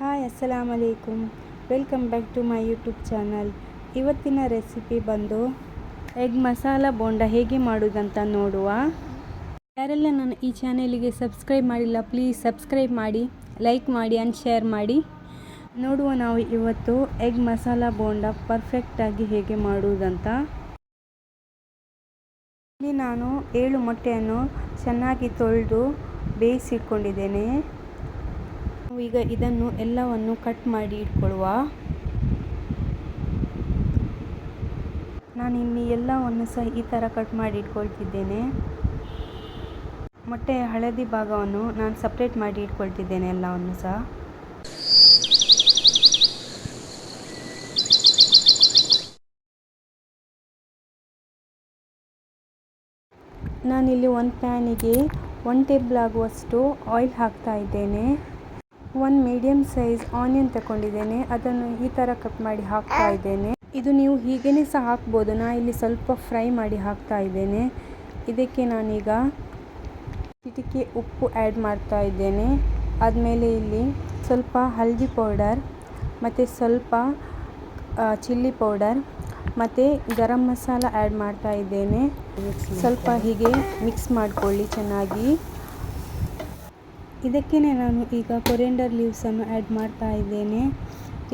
Hi ಅಸ್ಸಲಾಮ್ ಅಲೈಕುಮ್ welcome back to my YouTube channel ಇವತ್ತಿನ recipe ಬಂದು ಎಗ್ ಮಸಾಲ ಬೋಂಡ ಹೇಗೆ ಮಾಡೋದಂತ ನೋಡುವ. ಯಾರೆಲ್ಲ ನಾನು ಈ ಚಾನೆಲಿಗೆ ಸಬ್ಸ್ಕ್ರೈಬ್ ಮಾಡಿಲ್ಲ ಪ್ಲೀಸ್ ಸಬ್ಸ್ಕ್ರೈಬ್ ಮಾಡಿ ಲೈಕ್ ಮಾಡಿ ಆ್ಯಂಡ್ ಶೇರ್ ಮಾಡಿ. ನೋಡುವ ನಾವು ಇವತ್ತು ಎಗ್ ಮಸಾಲ ಬೋಂಡ ಪರ್ಫೆಕ್ಟಾಗಿ ಹೇಗೆ ಮಾಡುವುದಂತ ಇಲ್ಲಿ ನಾನು ಏಳು ಮೊಟ್ಟೆಯನ್ನು ಚೆನ್ನಾಗಿ ತೊಳೆದು ಬೇಯಿಸಿಕೊಂಡಿದ್ದೇನೆ ಈಗ ಇದನ್ನು ಎಲ್ಲವನ್ನು ಕಟ್ ಮಾಡಿ ಇಟ್ಕೊಳ್ಳುವ. ನಾನು ಇಲ್ಲಿ ಎಲ್ಲವನ್ನು ಸಹ ಈ ಥರ ಕಟ್ ಮಾಡಿ ಇಟ್ಕೊಳ್ತಿದ್ದೇನೆ. ಮೊಟ್ಟೆಯ ಹಳದಿ ಭಾಗವನ್ನು ನಾನು ಸಪ್ರೇಟ್ ಮಾಡಿ ಇಟ್ಕೊಳ್ತಿದ್ದೇನೆ ಎಲ್ಲವನ್ನು ಸಹ. ನಾನಿಲ್ಲಿ ಒಂದು ಪ್ಯಾನಿಗೆ ಒನ್ ಟೇಬಲ್ ಆಗುವಷ್ಟು ಆಯಿಲ್ ಹಾಕ್ತಾ ಇದ್ದೇನೆ. ಒಂದು ಮೀಡಿಯಮ್ ಸೈಜ್ ಆನಿಯನ್ ತಗೊಂಡಿದ್ದೇನೆ ಅದನ್ನು ಈ ಥರ ಕಟ್ ಮಾಡಿ ಹಾಕ್ತಾ ಇದ್ದೇನೆ. ಇದು ನೀವು ಹೀಗೇ ಸಹ ಹಾಕ್ಬೋದು. ನಾ ಇಲ್ಲಿ ಸ್ವಲ್ಪ ಫ್ರೈ ಮಾಡಿ ಹಾಕ್ತಾ ಇದ್ದೇನೆ. ಇದಕ್ಕೆ ನಾನೀಗ ಚಿಟಿಕೆ ಉಪ್ಪು ಆ್ಯಡ್ ಮಾಡ್ತಾ ಇದ್ದೇನೆ. ಆದಮೇಲೆ ಇಲ್ಲಿ ಸ್ವಲ್ಪ ಹಲ್ದಿ ಪೌಡರ್ ಮತ್ತು ಸ್ವಲ್ಪ ಚಿಲ್ಲಿ ಪೌಡರ್ ಮತ್ತು ಗರಂ ಮಸಾಲ ಆ್ಯಡ್ ಮಾಡ್ತಾ ಇದ್ದೇನೆ. ಸ್ವಲ್ಪ ಹೀಗೆ ಮಿಕ್ಸ್ ಮಾಡಿಕೊಳ್ಳಿ ಚೆನ್ನಾಗಿ. ಇದಕ್ಕೇ ನಾನು ಈಗ ಕೊರಿಯಂಡರ್ ಲೀವ್ಸನ್ನು ಆ್ಯಡ್ ಮಾಡ್ತಾ ಇದ್ದೇನೆ.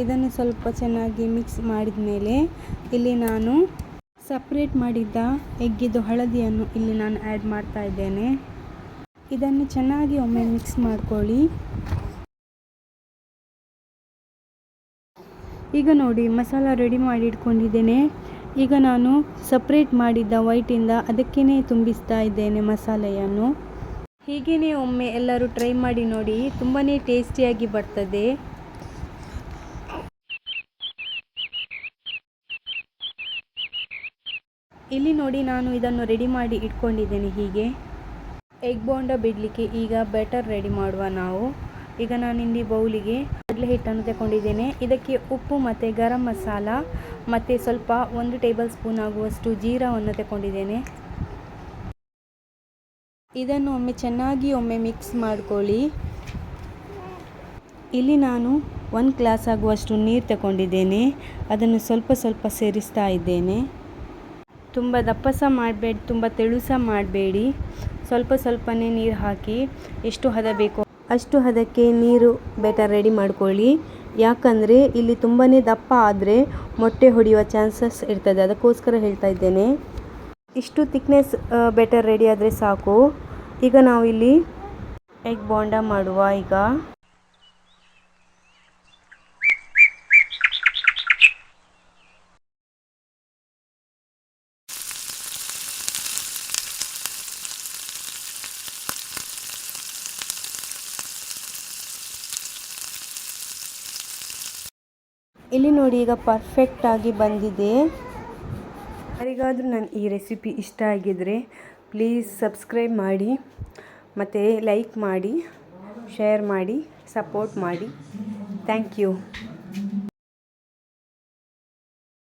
ಇದನ್ನು ಸ್ವಲ್ಪ ಚೆನ್ನಾಗಿ ಮಿಕ್ಸ್ ಮಾಡಿದ ಮೇಲೆ ಇಲ್ಲಿ ನಾನು ಸಪ್ರೇಟ್ ಮಾಡಿದ್ದ ಎಗ್ಗಿದ್ದು ಹಳದಿಯನ್ನು ಇಲ್ಲಿ ನಾನು ಆ್ಯಡ್ ಮಾಡ್ತಾ ಇದ್ದೇನೆ. ಇದನ್ನು ಚೆನ್ನಾಗಿ ಒಮ್ಮೆ ಮಿಕ್ಸ್ ಮಾಡ್ಕೊಳ್ಳಿ. ಈಗ ನೋಡಿ ಮಸಾಲ ರೆಡಿ ಮಾಡಿ ಇಟ್ಕೊಂಡಿದ್ದೇನೆ. ಈಗ ನಾನು ಸಪ್ರೇಟ್ ಮಾಡಿದ್ದ ವೈಟಿಂದ ಅದಕ್ಕೇ ತುಂಬಿಸ್ತಾ ಇದ್ದೇನೆ ಮಸಾಲೆಯನ್ನು. ಹೀಗೇ ಒಮ್ಮೆ ಎಲ್ಲರೂ ಟ್ರೈ ಮಾಡಿ ನೋಡಿ ತುಂಬಾ ಟೇಸ್ಟಿಯಾಗಿ ಬರ್ತದೆ. ಇಲ್ಲಿ ನೋಡಿ ನಾನು ಇದನ್ನು ರೆಡಿ ಮಾಡಿ ಇಟ್ಕೊಂಡಿದ್ದೇನೆ ಹೀಗೆ. ಎಗ್ ಬೋಂಡ ಬಿಡಲಿಕ್ಕೆ ಈಗ ಬೆಟರ್ ರೆಡಿ ಮಾಡುವ ನಾವು. ಈಗ ನಾನು ಇಲ್ಲಿ ಬೌಲಿಗೆ ಕಡಲೆ ಹಿಟ್ಟನ್ನು ತಗೊಂಡಿದ್ದೇನೆ ಇದಕ್ಕೆ ಉಪ್ಪು ಮತ್ತು ಗರಂ ಮಸಾಲ ಮತ್ತು ಸ್ವಲ್ಪ ಒಂದು ಟೇಬಲ್ ಸ್ಪೂನ್ ಆಗುವಷ್ಟು ಜೀರಾವನ್ನು ತಗೊಂಡಿದ್ದೇನೆ ಇದನ್ನು ಒಮ್ಮೆ ಚೆನ್ನಾಗಿ ಒಮ್ಮೆ ಮಿಕ್ಸ್ ಮಾಡ್ಕೊಳ್ಳಿ. ಇಲ್ಲಿ ನಾನು ಒಂದು ಗ್ಲಾಸ್ ಆಗುವಷ್ಟು ನೀರು ತಗೊಂಡಿದ್ದೇನೆ. ಅದನ್ನು ಸ್ವಲ್ಪ ಸ್ವಲ್ಪ ಸೇರಿಸ್ತಾ ಇದ್ದೇನೆ. ತುಂಬ ದಪ್ಪ ಸಹ ಮಾಡಬೇಡಿ, ತುಂಬ ತೆಳು ಸಹ ಮಾಡಬೇಡಿ. ಸ್ವಲ್ಪ ಸ್ವಲ್ಪನೇ ನೀರು ಹಾಕಿ ಎಷ್ಟು ಹದ ಬೇಕೋ ಅಷ್ಟು ಹದಕ್ಕೆ ನೀರು ಬೆಟರ್ ರೆಡಿ ಮಾಡ್ಕೊಳ್ಳಿ. ಯಾಕಂದರೆ ಇಲ್ಲಿ ತುಂಬಾ ದಪ್ಪ ಆದರೆ ಮೊಟ್ಟೆ ಹೊಡೆಯುವ ಚಾನ್ಸಸ್ ಇರ್ತದೆ. ಅದಕ್ಕೋಸ್ಕರ ಹೇಳ್ತಾ ಇದ್ದೇನೆ. ಇಷ್ಟು ತಿಕ್ನೆಸ್ ಬೆಟರ್ ರೆಡಿ ಆದರೆ ಸಾಕು. ಈಗ ನಾವು ಇಲ್ಲಿ ಎಗ್ ಬೋಂಡ ಮಾಡುವ, ಈಗ. ಇಲ್ಲಿ ನೋಡಿ ಈಗ ಪರ್ಫೆಕ್ಟಾಗಿ ಬಂದಿದೆ. ಯಾರಿಗಾದರೂ ನನ್ನ ಈ ರೆಸಿಪಿ ಇಷ್ಟ ಆಗಿದ್ದರೆ ಪ್ಲೀಸ್ ಸಬ್ಸ್ಕ್ರೈಬ್ ಮಾಡಿ ಮತ್ತು ಲೈಕ್ ಮಾಡಿ ಶೇರ್ ಮಾಡಿ ಸಪೋರ್ಟ್ ಮಾಡಿ. Thank you.